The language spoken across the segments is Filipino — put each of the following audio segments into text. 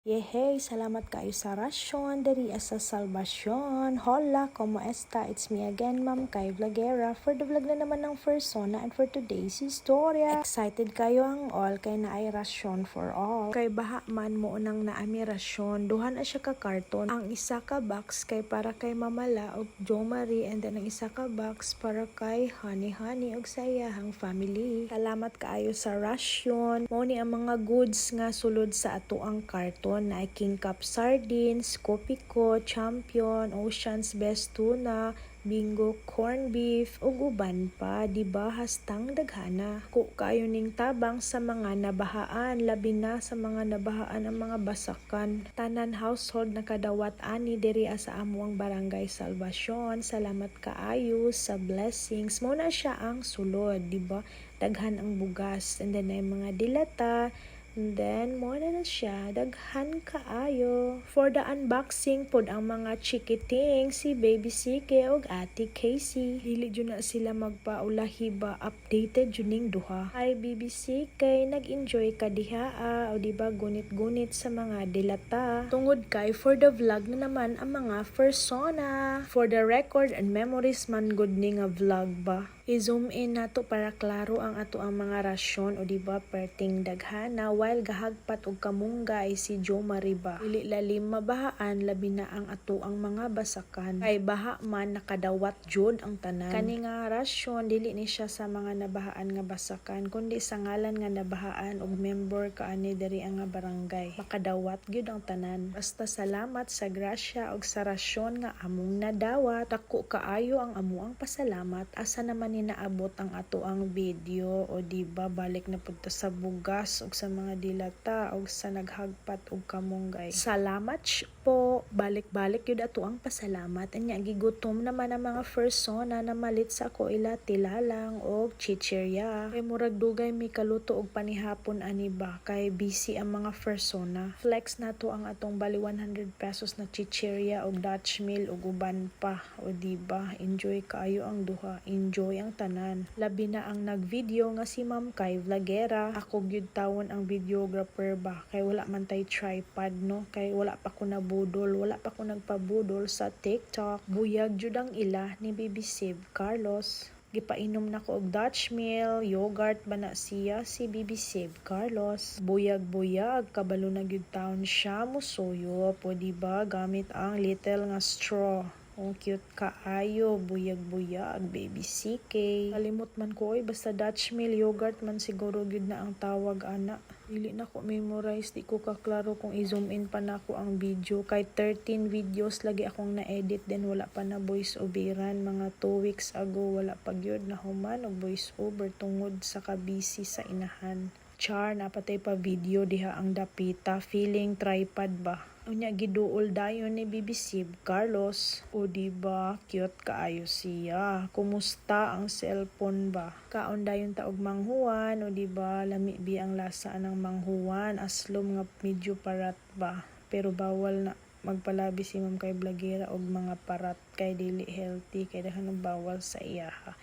Yehey, salamat kayo sa rasyon, dari sa salvasyon. Hola, como esta? It's me again, Ma'am Kay Vlogera. For the vlog na naman ng persona and for today's istorya. Excited kayo ang all kay na ay rasyon for all. Kay baha man mo nang naami rasyon. Duhan na siya ka karton. Ang isa ka box kay para kay Mamala og Jo Marie and then ang isa ka box para kay Honey Honey og sa iyahang family. Salamat kaayo sa rasyon. Mo ni ang mga goods nga sulod sa ato ang karton na ay King Cup Sardines, Copico, Champion, Ocean's Best Tuna, Bingo corn beef ug uban pa di ba? Hastang daghana. Ku kayo ning tabang sa mga nabahaan labi na sa mga nabahaan ang mga basakan. Tanan household nakadawat ani diri sa amuang barangay Salvacion salamat kaayo sa blessings. Mo na siya ang sulod di ba? Daghan ang bugas. And then ay mga dilata And then, mo na na siya, daghan kaayo. For the unboxing pod ang mga chikiting, si Baby Sike og Ate Casey. Dili na sila magpaulahi ba, updated jud ning duha. Ay Baby Sike, nag-enjoy ka diha ah, o di ba gunit-gunit sa mga dilata. Tungod kay for the vlog na naman ang mga persona. For the record and memories man good ni nga vlog ba. I-zoom in nato para klaro ang ato ang mga rasyon o di ba perting daghana while gahagpat og kamunggay si Jo Mariba. Dili lalim mabahaan labi na ang ato ang mga basakan. Kay baha man nakadawat jud ang tanan. Kani nga rasyon dili ni siya sa mga nabahaan nga basakan kundi sa ngalan nga nabahaan og member kaani diri ang nga barangay. Makadawat gyud ang tanan. Basta salamat sa grasya og sa rasyon nga among nadawat. Dako kaayo ang amuang pasalamat asa naman ni naabot ang ato ang video o di ba balik na pud sa bugas ug sa mga dilata ug sa naghagpat og kamunggay. Salamat po. Balik-balik yun ato ang pasalamat. Anya gigutom naman ang mga persona na malit sa ko ila tilalang o chichirya. Kay murag dugay mi kaluto og panihapon ani ba kay busy ang mga persona. Flex na to ang atong bali 100 pesos na chichirya og Dutch meal ug uban pa. O di ba enjoy kaayo ang duha. Enjoy ang tanan. Labi na ang nag-video nga si Ma'am Kay Vlogera. Ako gyud tawon ang videographer ba kay wala man tay tripod no kay wala pa ko nabudol wala pa ko nagpabudol sa TikTok. Buyag jud ang ila ni Baby Save Carlos. Gipainom na ko og Dutch meal, yogurt ba na siya si Bibi Save Carlos. Buyag-buyag, kabalo na gyud taon siya musuyo po di ba gamit ang little nga straw. Ang cute kaayo, buyag-buyag, baby CK. Kalimot man ko oy, basta Dutch meal, yogurt man siguro gyud na ang tawag ana. Dili na ko memorize, di ko kaklaro kung i-zoom in pa na ako ang video. Kay 13 videos lagi akong na-edit, then wala pa na voice overan. Mga 2 weeks ago, wala pa gyud na human og voice over tungod sa kabisi sa inahan. Char, napatay pa video diha ang dapita, feeling tripod ba? Unya giduol dayon ni Bibi Sib Carlos. O di ba cute kaayo siya. Kumusta ang cellphone ba? Kaon dayon ta og manghuan o di ba lami bi ang lasa ng manghuan aslom nga medyo parat ba. Pero bawal na magpalabi si ma'am kay Blagera og mga parat kay dili healthy kay daghan ng bawal sa iyaha.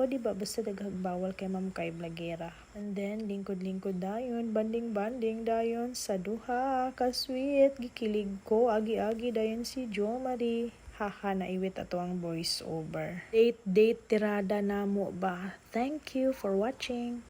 O di ba basta daghang bawal kay ma'am kay Blagera. And then lingkod-lingkod dayon, banding-banding dayon sa duha ka sweet gikilig ko agi-agi dayon si Jo Marie. Haha, naiwit ato ang voice over. Date, date, tirada na mo ba? Thank you for watching.